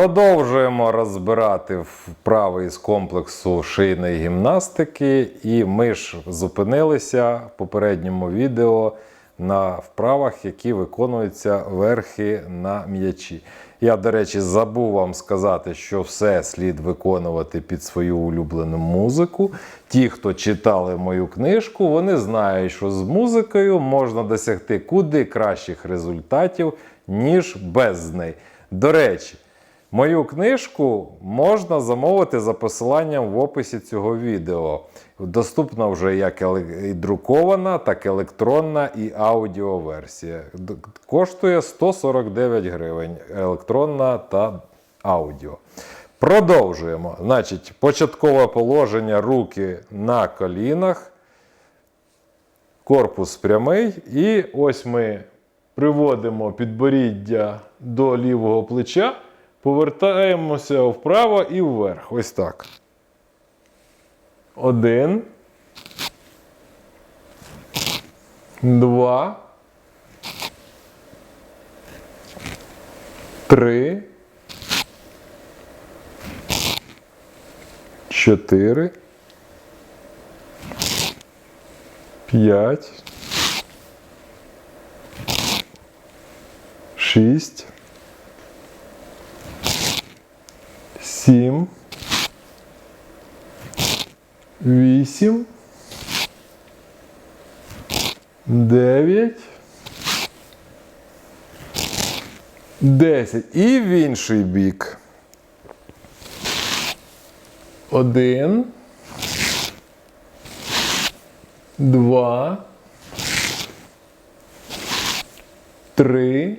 Продовжуємо розбирати вправи із комплексу шийної гімнастики, і ми ж зупинилися в попередньому відео на вправах, які виконуються верхи на м'ячі. Я, до речі, забув вам сказати, що все слід виконувати під свою улюблену музику. Ті, хто читали мою книжку, вони знають, що з музикою можна досягти куди кращих результатів, ніж без неї. До речі, Мою книжку можна замовити за посиланням в описі цього відео. Доступна вже як і друкована, так і електронна і аудіоверсія. Коштує 149 гривень електронна та аудіо. Продовжуємо. Значить, початкове положення руки на колінах, корпус прямий. І ось ми приводимо підборіддя до лівого плеча, повертаємося вправо і вверх. Ось так. Один. Два. Три. Чотири. П'ять. Шість. Сім. Вісім. Дев'ять. Десять. І в інший бік. Один. Два. Три.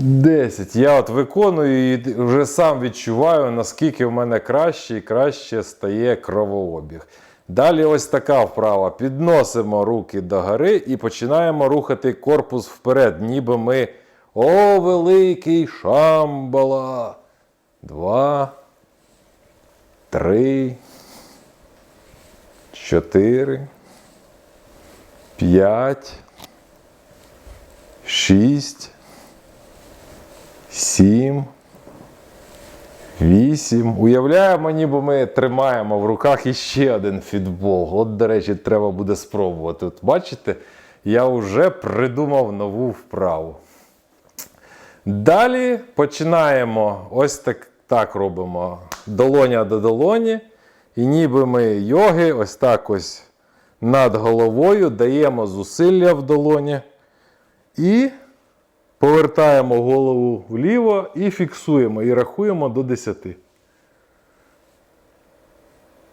Десять. Я от виконую і вже сам відчуваю, наскільки в мене краще і краще стає кровообіг. Далі ось така вправа. Підносимо руки догори і починаємо рухати корпус вперед, ніби ми. О, великий шамбала! Два. Три. Чотири. П'ять. Шість. Сім. Вісім. Уявляємо, ніби ми тримаємо в руках іще один фітбол. От, до речі, треба буде спробувати. От бачите, я вже придумав нову вправу. Далі починаємо ось так, так робимо. Долоня до долоні. І ніби ми йоги, ось так ось над головою даємо зусилля в долоні. І повертаємо голову вліво і фіксуємо. І рахуємо до 10.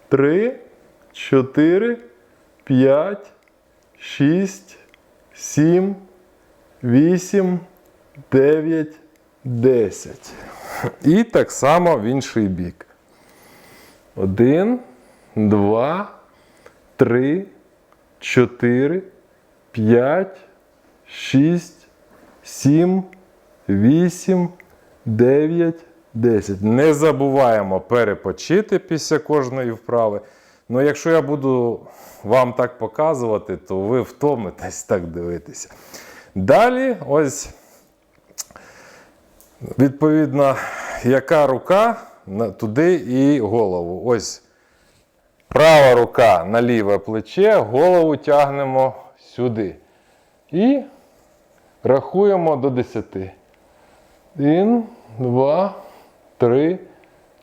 3, 4, 5, 6, 7, 8, 9, 10. І так само в інший бік. Один, два, три, чотири, п'ять, шість, сім, вісім, дев'ять, десять. Не забуваємо перепочити після кожної вправи. Ну, якщо я буду вам так показувати, то ви втомитесь так дивитися. Далі, ось Відповідно, яка рука туди і голову. Ось права рука на ліве плече, голову тягнемо сюди. І рахуємо до 10. 1, 2, 3,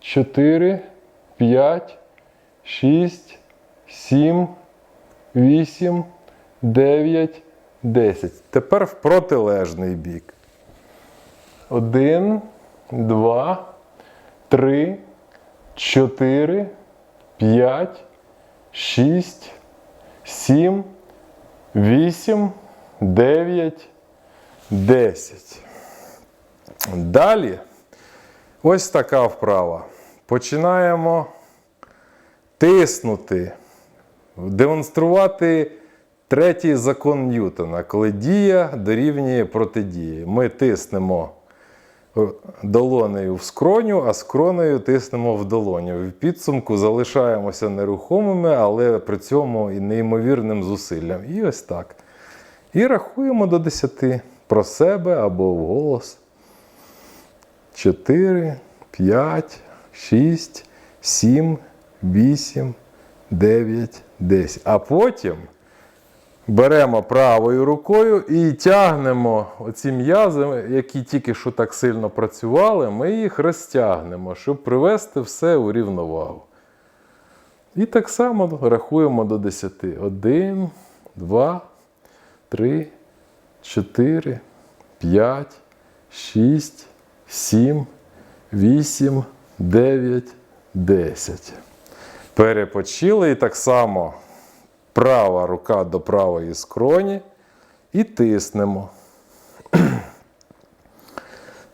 4, 5, 6, 7, 8, 9, 10. Тепер в протилежний бік. Один, два, три, чотири, п'ять, шість, сім, вісім, дев'ять, десять. Далі ось така вправа. Починаємо тиснути, демонструвати третій закон Ньютона, коли дія дорівнює протидії. Ми тиснемо долонею в скроню, а скронею тиснемо в долоню. В підсумку залишаємося нерухомими, але при цьому і неймовірним зусиллям. І ось так. І рахуємо до 10 про себе або вголос. 4, 5, 6, 7, 8, 9, 10. А потім беремо правою рукою і тягнемо оці м'язи, які тільки що так сильно працювали, ми їх розтягнемо, щоб привести все у рівновагу. І так само рахуємо до 10. 1, 2, 3, 4, 5, 6, 7, 8, 9, 10. Перепочили і так само права рука до правої скроні і тиснемо.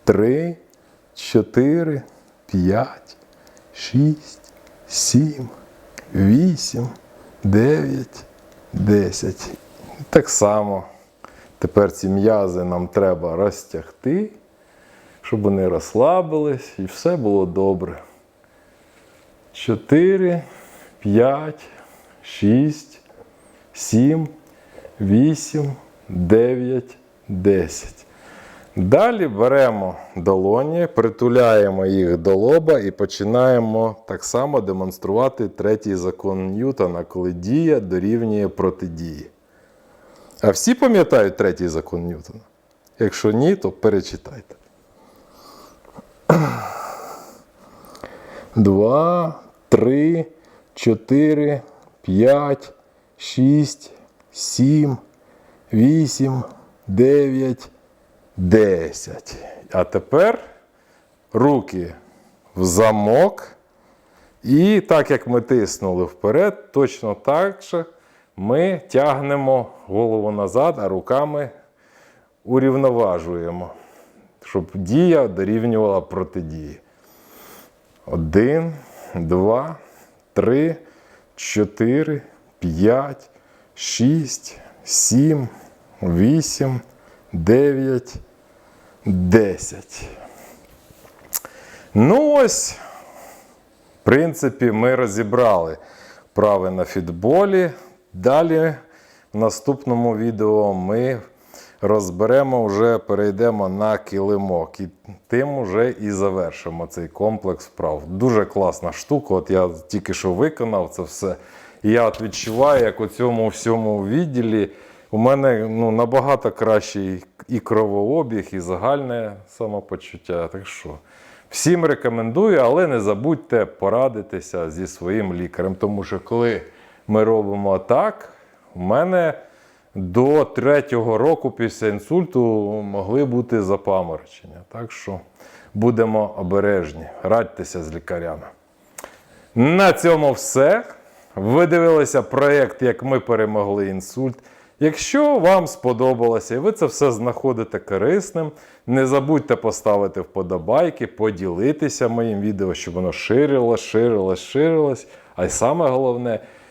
3, 4, 5, 6, 7, 8, 9, 10. Так само тепер ці м'язи нам треба розтягти, щоб вони розслабились і все було добре. 4, 5, 6, 7, 8, 9, 10. Далі беремо долоні, притуляємо їх до лоба і починаємо так само демонструвати третій закон Ньютона, коли дія дорівнює протидії. А всі пам'ятають третій закон Ньютона? Якщо ні, то перечитайте. Два, три, чотири, п'ять, шість, сім, вісім, дев'ять, десять. А тепер руки в замок. І так як ми тиснули вперед, точно так же ми тягнемо голову назад, а руками урівноважуємо, щоб дія дорівнювала протидії. Один, два, три, чотири, п'ять, шість, сім, вісім, дев'ять, десять. Ну ось, в принципі, ми розібрали вправи на фітболі. Далі в наступному відео ми розберемо, вже перейдемо на килимок. І тим вже і завершимо цей комплекс вправ. Дуже класна штука. От я тільки що виконав це все. І я відчуваю, як у цьому всьому відділі у мене ну, набагато кращий і кровообіг, і загальне самопочуття. Так що всім рекомендую, але не забудьте порадитися зі своїм лікарем, тому що коли ми робимо так, у мене до третього року після інсульту могли бути запаморочення. Так що будемо обережні, радьтеся з лікарями. На цьому все. Ви дивилися проєкт, як ми перемогли інсульт. Якщо вам сподобалося і ви це все знаходите корисним, не забудьте поставити вподобайки, поділитися моїм відео, щоб воно ширилось, ширилось, ширилось. А й саме головне,